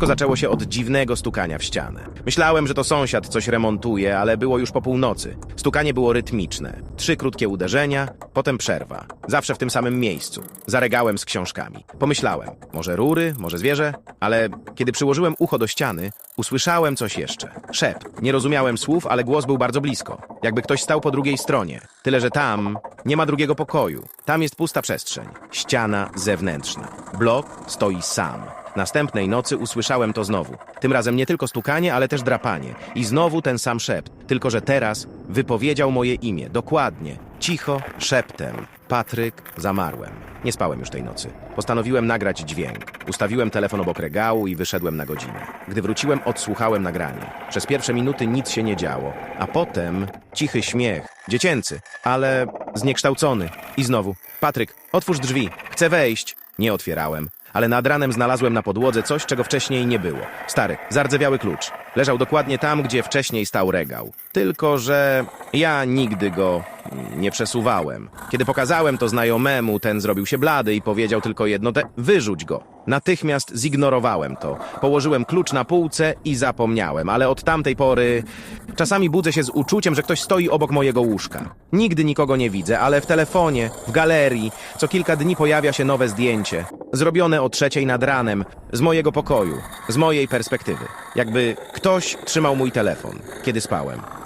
Wszystko zaczęło się od dziwnego stukania w ścianę. Myślałem, że to sąsiad coś remontuje, ale było już po północy. Stukanie było rytmiczne. Trzy krótkie uderzenia, potem przerwa. Zawsze w tym samym miejscu. Zaregałem z książkami. Pomyślałem, może rury, może zwierzę, ale kiedy przyłożyłem ucho do ściany, usłyszałem coś jeszcze. Szept. Nie rozumiałem słów, ale głos był bardzo blisko. Jakby ktoś stał po drugiej stronie. Tyle, że tam nie ma drugiego pokoju. Tam jest pusta przestrzeń. Ściana zewnętrzna. Blok stoi sam. Następnej nocy usłyszałem to znowu. Tym razem nie tylko stukanie, ale też drapanie. I znowu ten sam szept, tylko że teraz wypowiedział moje imię. Dokładnie. Cicho, szeptem. Patryk, zamarłem. Nie spałem już tej nocy. Postanowiłem nagrać dźwięk. Ustawiłem telefon obok regału i wyszedłem na godzinę. Gdy wróciłem, odsłuchałem nagranie. Przez pierwsze minuty nic się nie działo, a potem cichy śmiech, dziecięcy, ale zniekształcony. I znowu, Patryk, otwórz drzwi, chcę wejść. Nie otwierałem, ale nad ranem znalazłem na podłodze coś, czego wcześniej nie było. Stary, zardzewiały klucz. Leżał dokładnie tam, gdzie wcześniej stał regał. Tylko, że ja nigdy go nie przesuwałem. Kiedy pokazałem to znajomemu, ten zrobił się blady i powiedział tylko jedno te wyrzuć go. Natychmiast zignorowałem to. Położyłem klucz na półce i zapomniałem, ale od tamtej pory czasami budzę się z uczuciem, że ktoś stoi obok mojego łóżka. Nigdy nikogo nie widzę, ale w telefonie, w galerii, co kilka dni pojawia się nowe zdjęcie. Zrobione o trzeciej nad ranem, z mojego pokoju, z mojej perspektywy. Jakby ktoś trzymał mój telefon, kiedy spałem.